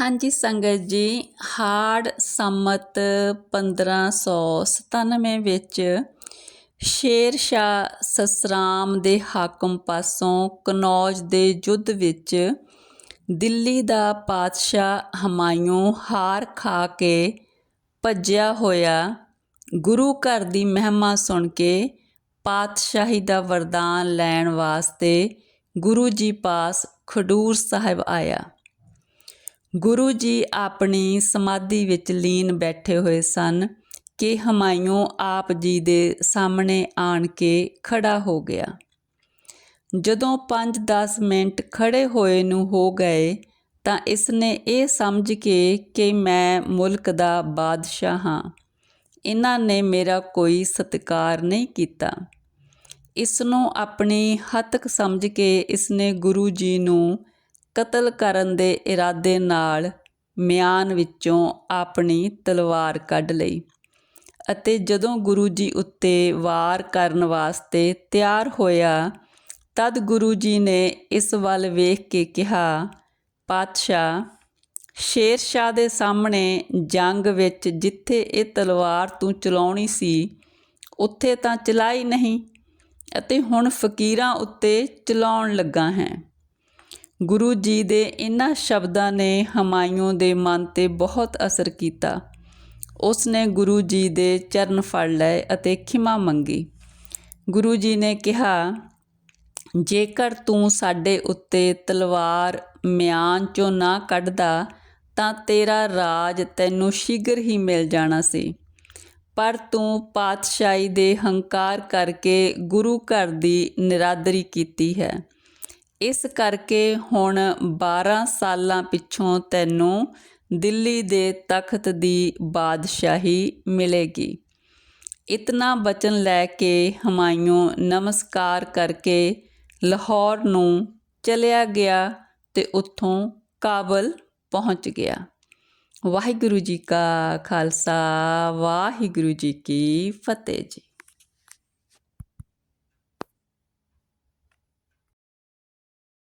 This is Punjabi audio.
ਹਾਂਜੀ ਸੰਗਤ ਜੀ, ਹਾੜ ਸੰਮਤ 1597 ਵਿੱਚ ਸ਼ੇਰ ਸ਼ਾਹ ਸਸਰਾਮ ਦੇ ਹਾਕਮ ਪਾਸੋਂ ਕਨੌਜ ਦੇ ਯੁੱਧ ਵਿੱਚ ਦਿੱਲੀ ਦਾ ਪਾਤਸ਼ਾਹ ਹਮਾਯੂੰ ਹਾਰ ਖਾ ਕੇ ਭੱਜਿਆ ਹੋਇਆ ਗੁਰੂ ਘਰ ਦੀ ਮਹਿਮਾ ਸੁਣ ਕੇ ਪਾਤਸ਼ਾਹੀ ਦਾ ਵਰਦਾਨ ਲੈਣ ਵਾਸਤੇ ਗੁਰੂ ਜੀ ਪਾਸ ਖਡੂਰ ਸਾਹਿਬ ਆਇਆ। ਗੁਰੂ ਜੀ ਆਪਣੀ ਸਮਾਧੀ ਵਿੱਚ ਲੀਨ ਬੈਠੇ ਹੋਏ ਸਨ ਕਿ ਹਮਾਇਓ ਆਪ ਜੀ ਦੇ ਸਾਹਮਣੇ ਆਣ ਕੇ ਖੜਾ ਹੋ ਗਿਆ। ਜਦੋਂ 5-10 ਮਿੰਟ ਖੜੇ ਹੋਏ ਨੂੰ ਹੋ ਗਏ ਤਾਂ ਇਸ ਨੇ ਇਹ ਸਮਝ ਕੇ ਕਿ ਮੈਂ ਮੁਲਕ ਦਾ ਬਾਦਸ਼ਾਹ ਹਾਂ। ਇਹਨਾਂ ਨੇ ਮੇਰਾ ਕੋਈ ਸਤਿਕਾਰ ਨਹੀਂ ਕੀਤਾ। ਇਸ ਨੂੰ ਆਪਣੀ ਹੱਤਕ ਸਮਝ ਕੇ ਇਸ ਨੇ ਗੁਰੂ ਜੀ ਨੂੰ ਕਤਲ ਕਰਨ ਦੇ ਇਰਾਦੇ ਨਾਲ ਮਿਆਨ ਵਿੱਚੋਂ ਆਪਣੀ ਤਲਵਾਰ ਕੱਢ ਲਈ ਅਤੇ ਜਦੋਂ ਗੁਰੂ ਜੀ ਉੱਤੇ ਵਾਰ ਕਰਨ ਵਾਸਤੇ ਤਿਆਰ ਹੋਇਆ, ਤਦ ਗੁਰੂ ਜੀ ਨੇ ਇਸ ਵੱਲ ਵੇਖ ਕੇ ਕਿਹਾ, ਪਾਤਸ਼ਾਹ ਸ਼ੇਰ ਸ਼ਾਹ ਦੇ ਸਾਹਮਣੇ ਜੰਗ ਵਿੱਚ ਜਿੱਥੇ ਇਹ ਤਲਵਾਰ ਤੂੰ ਚਲਾਉਣੀ ਸੀ, ਉੱਥੇ ਤਾਂ ਚਲਾਈ ਨਹੀਂ ਅਤੇ ਹੁਣ ਫਕੀਰਾਂ ਉੱਤੇ ਚਲਾਉਣ ਲੱਗਾ ਹੈ। ਗੁਰੂ ਜੀ ਦੇ ਇਹਨਾਂ ਸ਼ਬਦਾਂ ਨੇ ਹਮਾਯੂੰ ਦੇ ਮਨ ਤੇ ਬਹੁਤ ਅਸਰ ਕੀਤਾ। ਉਸ ਨੇ ਗੁਰੂ ਜੀ ਦੇ ਚਰਨ ਫੜ ਲਏ ਅਤੇ ਖਿਮਾ ਮੰਗੀ। ਗੁਰੂ ਜੀ ਨੇ ਕਿਹਾ, ਜੇਕਰ ਤੂੰ ਸਾਡੇ ਉੱਤੇ ਤਲਵਾਰ ਮਿਆਨ ਚੋਂ ਨਾ ਕੱਢਦਾ, ਤਾਂ ਤੇਰਾ ਰਾਜ ਤੈਨੂੰ ਸ਼ੀਘਰ ਹੀ ਮਿਲ ਜਾਣਾ ਸੀ। ਪਰ ਤੂੰ ਪਾਤਸ਼ਾਹੀ ਦੇ ਹੰਕਾਰ ਕਰਕੇ ਗੁਰੂ ਘਰ ਦੀ ਨਿਰਾਦਰੀ ਕੀਤੀ ਹੈ। ਇਸ ਕਰਕੇ ਹੁਣ 12 ਸਾਲਾਂ ਪਿੱਛੋਂ ਤੈਨੂੰ ਦਿੱਲੀ ਦੇ ਤਖਤ ਦੀ ਬਾਦਸ਼ਾਹੀ ਮਿਲੇਗੀ। ਇਤਨਾ ਬਚਨ ਲੈ ਕੇ ਹਮਾਯੂੰ ਨਮਸਕਾਰ ਕਰਕੇ ਲਾਹੌਰ ਨੂੰ ਚਲਿਆ ਗਿਆ ਤੇ ਉੱਥੋਂ ਕਾਬਲ ਪਹੁੰਚ ਗਿਆ। ਵਾਹਿਗੁਰੂ ਜੀ ਕਾ ਖਾਲਸਾ, ਵਾਹਿਗੁਰੂ ਜੀ ਕੀ ਫਤਿਹ ਜੀ।